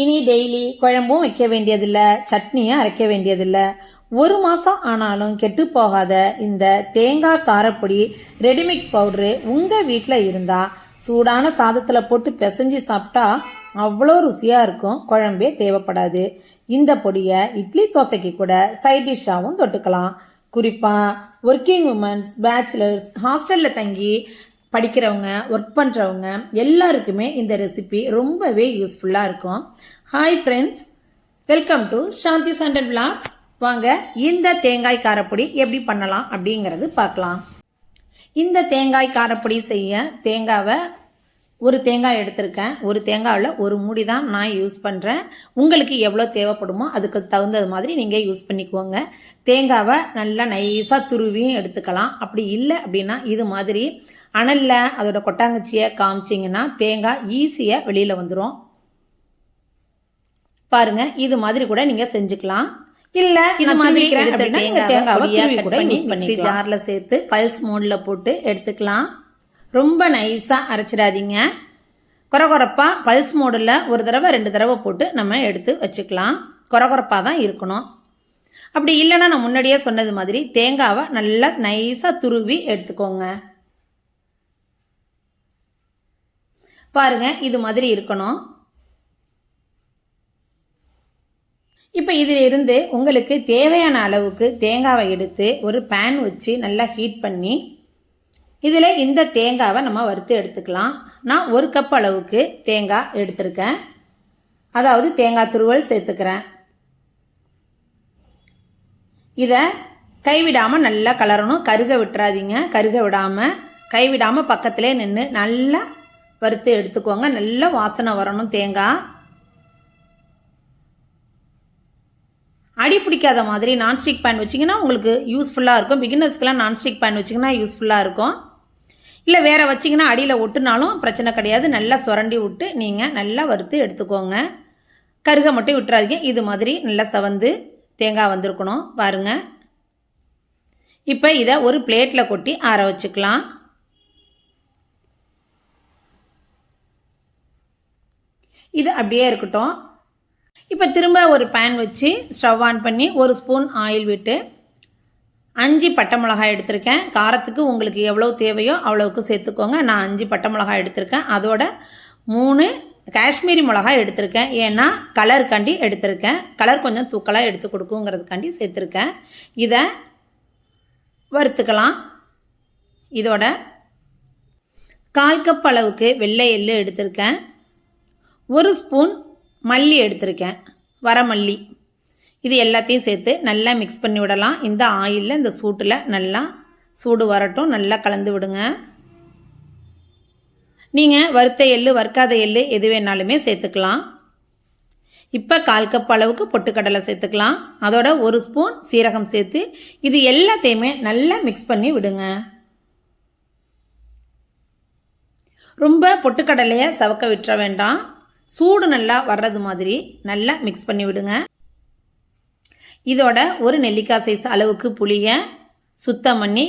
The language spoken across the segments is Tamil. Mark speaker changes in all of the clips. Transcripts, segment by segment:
Speaker 1: இனி டெய்லி குழம்பும் வைக்க வேண்டியதில்லை சட்னியும் அரைக்க வேண்டியதில்லை. ஒரு மாதம் ஆனாலும் கெட்டு போகாத இந்த தேங்காய் காரப்பொடி ரெடிமிக்ஸ் பவுட்ரு உங்கள் வீட்டில் இருந்தால் சூடான சாதத்தில் போட்டு பிசைஞ்சு சாப்பிட்டா அவ்வளோ ருசியாக இருக்கும் குழம்பே தேவைப்படாது. இந்த பொடியை இட்லி தோசைக்கு கூட சைட் டிஷ்ஷாகவும் தொட்டுக்கலாம். குறிப்பாக ஒர்க்கிங் உமன்ஸ் பேச்சுலர்ஸ் ஹாஸ்டலில் தங்கி படிக்கிறவங்க ஒர்க் பண்ணுறவங்க எல்லாருக்குமே இந்த ரெசிபி ரொம்பவே யூஸ்ஃபுல்லாக இருக்கும். Hi friends welcome to Shanthi Chandan blogs வாங்க இந்த தேங்காய் காரப்பொடி எப்படி பண்ணலாம் அப்படிங்கிறது பார்க்கலாம். இந்த தேங்காய் காரப்பொடி செய்ய தேங்காவை ஒரு தேங்காய் எடுத்திருக்கேன். ஒரு தேங்காவில் ஒரு மூடி தான் நான் யூஸ் பண்ணுறேன் உங்களுக்கு எவ்வளோ தேவைப்படுமோ அதுக்கு தகுந்தது மாதிரி நீங்கள் யூஸ் பண்ணிக்கோங்க. தேங்காவை நல்லா நைஸாக துருவியும் எடுத்துக்கலாம். அப்படி இல்லை அப்படின்னா இது மாதிரி அனலில் அதோட கொட்டாங்குச்சியை காமிச்சிங்கன்னா தேங்காய் ஈஸியாக வெளியில் வந்துடும் பாருங்கள் இது மாதிரி கூட நீங்கள் செஞ்சுக்கலாம். இல்ல இது மாதிரி துருவி கூட யூஸ் பண்ணி ஜார்ல சேர்த்து பல்ஸ் மோட்ல போட்டு எடுத்துக்கலாம். ரொம்ப நைஸா அரைச்சிடாதீங்க. கொரகொரப்பா பல்ஸ் மோடில் ஒரு தடவை ரெண்டு தடவை போட்டு நம்ம எடுத்து வச்சுக்கலாம். கொரகொரப்பா தான் இருக்கணும். அப்படி இல்லைன்னா நான் முன்னாடியே சொன்னது மாதிரி தேங்காவை நல்லா நைஸாக துருவி எடுத்துக்கோங்க. பாருங்க இது மாதிரி இருக்கணும். இப்போ இதில் இருந்து உங்களுக்கு தேவையான அளவுக்கு தேங்காவை எடுத்து ஒரு பேன் வச்சு நல்லா ஹீட் பண்ணி இதில் இந்த தேங்காவை நம்ம வறுத்து எடுத்துக்கலாம். நான் ஒரு கப் அளவுக்கு தேங்காய் எடுத்திருக்கேன். அதாவது தேங்காய் துருவல் சேர்த்துக்கிறேன். இதை கைவிடாமல் நல்லா கலரணும். கருக விட்டுறாதீங்க. கருக விடாமல் கைவிடாமல் பக்கத்திலே நின்று நல்லா வறுத்து எடுத்துக்கோங்க. நல்ல வாசனை வரணும் தேங்காய் அடி பிடிக்காத மாதிரி நான்ஸ்டிக் பேன் வச்சிங்கன்னா உங்களுக்கு யூஸ்ஃபுல்லாக இருக்கும். பிகினர்ஸ்க்கெலாம் நான்ஸ்டிக் பேன் வச்சிங்கன்னா யூஸ்ஃபுல்லாக இருக்கும். இல்லை வேறு வச்சிங்கன்னா அடியில் ஒட்டுனாலும் பிரச்சனை கிடையாது. நல்லா சுரண்டி விட்டு நீங்கள் நல்லா வறுத்து எடுத்துக்கோங்க. கருகை மட்டும் விட்டுறாதீங்க. இது மாதிரி நல்லா சவந்து தேங்காய் வந்திருக்கணும். பாருங்கள் இப்போ இதை ஒரு பிளேட்டில் கொட்டி ஆற வச்சுக்கலாம். இது அப்படியே இருக்கட்டும். இப்போ திரும்ப ஒரு பேன் வச்சு ஸ்டவ் ஆன் பண்ணி ஒரு ஸ்பூன் ஆயில் விட்டு அஞ்சு பட்டை மிளகாய் எடுத்திருக்கேன். காரத்துக்கு உங்களுக்கு எவ்வளோ தேவையோ அவ்வளோவுக்கு சேர்த்துக்கோங்க. நான் அஞ்சு பட்டை மிளகாய் எடுத்திருக்கேன். அதோட மூணு காஷ்மீரி மிளகாய் எடுத்திருக்கேன். ஏன்னா கலருக்காண்டி எடுத்திருக்கேன். கலர் கொஞ்சம் தூக்கலாக எடுத்து கொடுக்குங்கிறதுக்காண்டி சேர்த்துருக்கேன். இதை வறுத்துக்கலாம். இதோட கால் கப் அளவுக்கு வெள்ளை எள்ளு எடுத்திருக்கேன். ஒரு ஸ்பூன் மல்லி எடுத்திருக்கேன். வரமல்லி. இது எல்லாத்தையும் சேர்த்து நல்லா மிக்ஸ் பண்ணி விடலாம். இந்த ஆயிலில் இந்த சூட்டில் நல்லா சூடு வரட்டும். நல்லா கலந்து விடுங்க. நீங்கள் வறுத்த எள்ளு வறுக்காத எள்ளு எது வேணாலுமே சேர்த்துக்கலாம். இப்போ கால் கப் அளவுக்கு பொட்டுக்கடலை சேர்த்துக்கலாம். அதோட ஒரு ஸ்பூன் சீரகம் சேர்த்து இது எல்லாத்தையுமே நல்லா மிக்ஸ் பண்ணி விடுங்க. ரொம்ப பொட்டுக்கடலையை சவக்க விட்டுற வேண்டாம். சூடு நல்லா வர்றது மாதிரி நல்லா மிக்ஸ் பண்ணி விடுங்க. இதோட ஒரு நெல்லிக்காய் சைஸ் அளவுக்கு புளியை சுத்தம் பண்ணி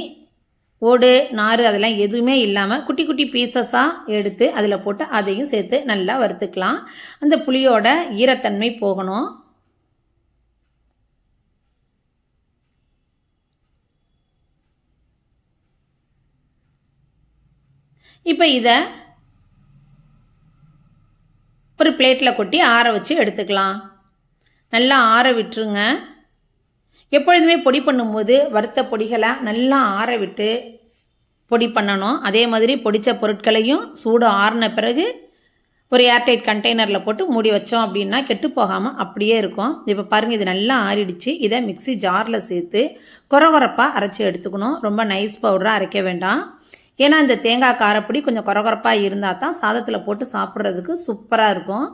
Speaker 1: ஓடு நார் அதெல்லாம் எதுவுமே இல்லாமல் குட்டி குட்டி பீசஸாக எடுத்து அதில் போட்டு அதையும் சேர்த்து நல்லா வறுத்துக்கலாம். அந்த புளியோட ஈரத்தன்மை போகணும். இப்போ இதை ஒரு பிளேட்டில் கொட்டி ஆற வச்சு எடுத்துக்கலாம். நல்லா ஆற விட்டுருங்க. எப்பொழுதுமே பொடி பண்ணும்போது வறுத்த பொடிகளை நல்லா ஆற விட்டு பொடி பண்ணணும். அதே மாதிரி பொடித்த பொருட்களையும் சூடு ஆறின பிறகு ஒரு ஏர்டைட் கண்டெய்னரில் போட்டு மூடி வச்சோம் அப்படின்னா கெட்டு போகாமல் அப்படியே இருக்கும். இப்போ பாருங்கள் இது நல்லா ஆறிடுச்சு. இதை மிக்சி ஜாரில் சேர்த்து குறகுறப்பாக அரைச்சி எடுத்துக்கணும். ரொம்ப நைஸ் பவுடராக அரைக்க வேண்டாம். ஏன்னா இந்த தேங்காய் காரப்பொடி கொஞ்சம் குறகுறப்பாக இருந்தால் தான் சாதத்தில் போட்டு சாப்பிட்றதுக்கு சூப்பராக இருக்கும்.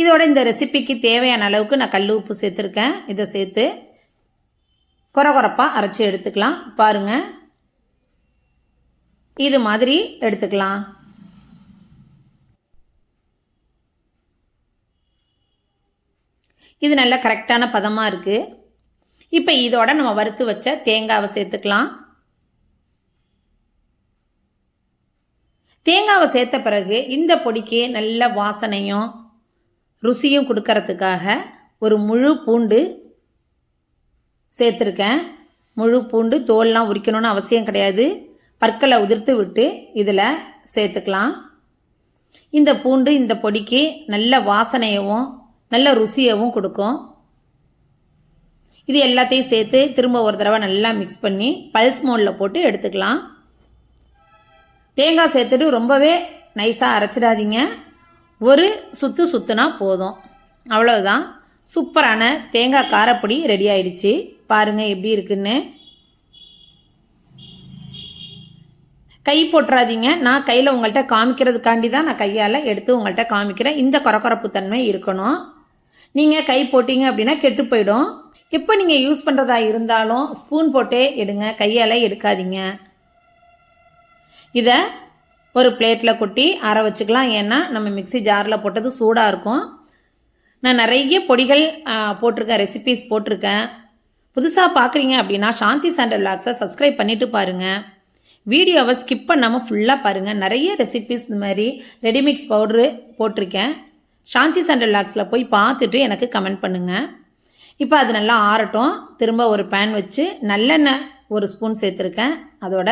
Speaker 1: இதோட இந்த ரெசிபிக்கு தேவையான அளவுக்கு நான் கல் உப்பு சேர்த்துருக்கேன். இதை சேர்த்து குறகுறப்பாக அரைச்சி எடுத்துக்கலாம். பாருங்கள் இது மாதிரி எடுத்துக்கலாம். இது நல்ல கரெக்டான பதமாக இருக்குது இப்போ இதோட நம்ம வறுத்து வச்ச தேங்காவை சேர்த்துக்கலாம். தேங்காவை சேர்த்த பிறகு இந்த பொடிக்கு நல்ல வாசனையும் ருசியும் கொடுக்கறதுக்காக ஒரு முழு பூண்டு சேர்த்துருக்கேன். முழு பூண்டு தோல்லாம் உரிக்கணும்னு அவசியம் கிடையாது. பற்களை உதிர்த்து விட்டு இதில் சேர்த்துக்கலாம். இந்த பூண்டு இந்த பொடிக்கு நல்ல வாசனையவும் நல்ல ருசியவும் கொடுக்கும். இது எல்லாத்தையும் சேர்த்து திரும்ப ஒரு தடவை நல்லா மிக்ஸ் பண்ணி பல்ஸ் மோடில் போட்டு எடுத்துக்கலாம். தேங்காய் சேர்த்துட்டு ரொம்பவே நைஸாக அரைச்சிடாதீங்க. ஒரு சுத்து சுத்துனா போதும். அவ்வளவுதான். சூப்பரான தேங்காய் காரப்பொடி ரெடி ஆயிடுச்சு. பாருங்கள் எப்படி இருக்குன்னு. கை போட்டுறாதீங்க. நான் கையில் உங்கள்கிட்ட காமிக்கிறதுக்காண்டி தான் நான் கையால் எடுத்து உங்கள்கிட்ட காமிக்கிறேன். இந்த கொரக்கொரப்பு தன்மை இருக்கணும். நீங்கள் கை போட்டீங்க அப்படின்னா கெட்டு போயிடும். எப்போ நீங்கள் யூஸ் பண்ணுறதா இருந்தாலும் ஸ்பூன் போட்டே எடுங்க. கையால் எடுக்காதீங்க. இதை ஒரு பிளேட்டில் கொட்டி அற வச்சுக்கலாம். ஏன்னா நம்ம மிக்ஸி ஜாரில் போட்டது சூடாக இருக்கும். நான் நிறைய பொடிகள் போட்டிருக்கேன் ரெசிபீஸ் போட்டிருக்கேன். புதுசாக பார்க்குறீங்க அப்படின்னா சாந்தி சாண்டல் லாக்ஸை சப்ஸ்கிரைப் பண்ணிட்டு பாருங்கள் வீடியோவை ஸ்கிப் பண்ணாமல் ஃபுல்லாக பாருங்கள் நிறைய ரெசிபீஸ் இந்த மாதிரி ரெடிமிக்ஸ் பவுட்ரு போட்டிருக்கேன். சாந்தி சண்டல் லாக்ஸில் போய் பார்த்துட்டு எனக்கு கமெண்ட் பண்ணுங்கள் இப்போ அது நல்லா ஆறட்டும். திரும்ப ஒரு பேன் வச்சு நல்லெண்ணெய் ஒரு ஸ்பூன் சேர்த்துருக்கேன். அதோட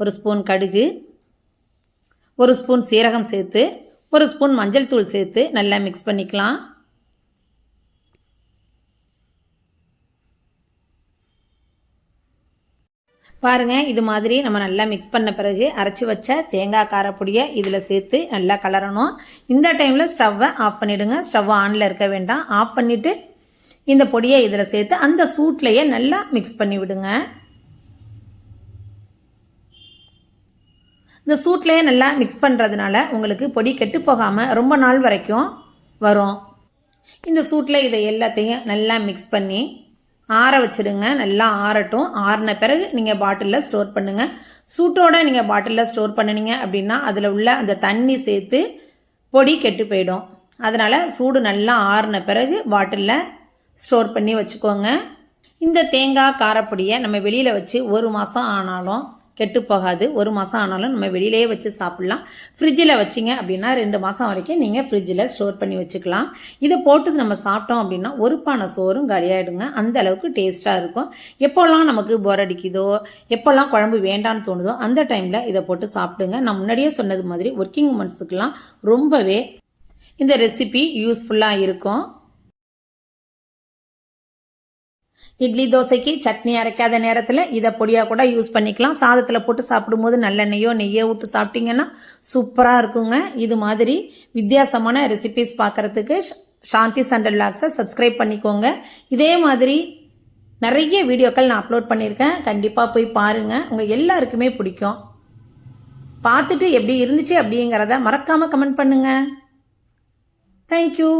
Speaker 1: ஒரு ஸ்பூன் கடுகு ஒரு ஸ்பூன் சீரகம் சேர்த்து ஒரு ஸ்பூன் மஞ்சள் தூள் சேர்த்து நல்லா மிக்ஸ் பண்ணிக்கலாம். பாருங்கள் இது மாதிரி நம்ம நல்லா மிக்ஸ் பண்ண பிறகு அரைச்சி வச்ச தேங்காய் காரப்பொடியை இதில் சேர்த்து நல்லா கலரணும். இந்த டைமில் ஸ்டவ்வை ஆஃப் பண்ணிவிடுங்க ஸ்டவ் ஆனில் இருக்க வேண்டாம். ஆஃப் பண்ணிவிட்டு இந்த பொடியை இதில் சேர்த்து அந்த சூட்லேயே நல்லா மிக்ஸ் பண்ணி விடுங்க. இந்த சூட்லேயே நல்லா மிக்ஸ் பண்ணுறதுனால உங்களுக்கு பொடி கெட்டு போகாமல் ரொம்ப நாள் வரைக்கும் வரும். இந்த சூட்டில் இதை எல்லாத்தையும் நல்லா மிக்ஸ் பண்ணி ஆற வச்சுடுங்க. நல்லா ஆறட்டும். ஆறின பிறகு நீங்கள் பாட்டிலில் ஸ்டோர் பண்ணுங்கள் சூட்டோட நீங்கள் பாட்டிலில் ஸ்டோர் பண்ணினீங்க அப்படின்னா அதில் உள்ள அந்த தண்ணி சேர்த்து பொடி கெட்டு போயிடும். அதனால் சூடு நல்லா ஆறின பிறகு பாட்டிலில் ஸ்டோர் பண்ணி வச்சுக்கோங்க. இந்த தேங்காய் காரப்பொடியை நம்ம வெளியில் வச்சு ஒரு மாதம் ஆனாலும் கெட்டு போகாது ஒரு மாதம் ஆனாலும் நம்ம வெளியிலேயே வச்சு சாப்பிட்லாம். ஃப்ரிட்ஜில் வச்சிங்க அப்படின்னா ரெண்டு மாதம் வரைக்கும் நீங்கள் ஃப்ரிட்ஜில் ஸ்டோர் பண்ணி வச்சுக்கலாம். இதை போட்டு நம்ம சாப்பிட்டோம் அப்படின்னா ஒரு பானை சோறும் காலியாயிடுங்க. அந்த அளவுக்கு டேஸ்ட்டாக இருக்கும். எப்போல்லாம் நமக்கு போர் அடிக்குதோ எப்போல்லாம் குழம்பு வேண்டான்னு தோணுதோ அந்த டைமில் இதை போட்டு சாப்பிடுங்க. நான் முன்னாடியே சொன்னது மாதிரி ஒர்க்கிங் உமன்ஸுக்கெலாம் ரொம்பவே இந்த ரெசிபி யூஸ்ஃபுல்லாக இருக்கும். இட்லி தோசைக்கு சட்னி அரைக்காத நேரத்தில் இதை பொடியாக கூட யூஸ் பண்ணிக்கலாம். சாதத்தில் போட்டு சாப்பிடும்போது நல்லெண்ணெயோ நெய்யோ விட்டு சாப்பிட்டீங்கன்னா சூப்பராக இருக்குங்க. இது மாதிரி வித்தியாசமான ரெசிபிஸ் பார்க்குறதுக்கு சாந்தி சண்டல் லாக்ஸை சப்ஸ்கிரைப் பண்ணிக்கோங்க. இதே மாதிரி நிறைய வீடியோக்கள் நான் அப்லோட் பண்ணியிருக்கேன். கண்டிப்பாக போய் பாருங்கள் உங்கள் எல்லாருக்குமே பிடிக்கும். பார்த்துட்டு எப்படி இருந்துச்சு அப்படிங்கிறத மறக்காமல் கமெண்ட் பண்ணுங்கள் தேங்க்யூ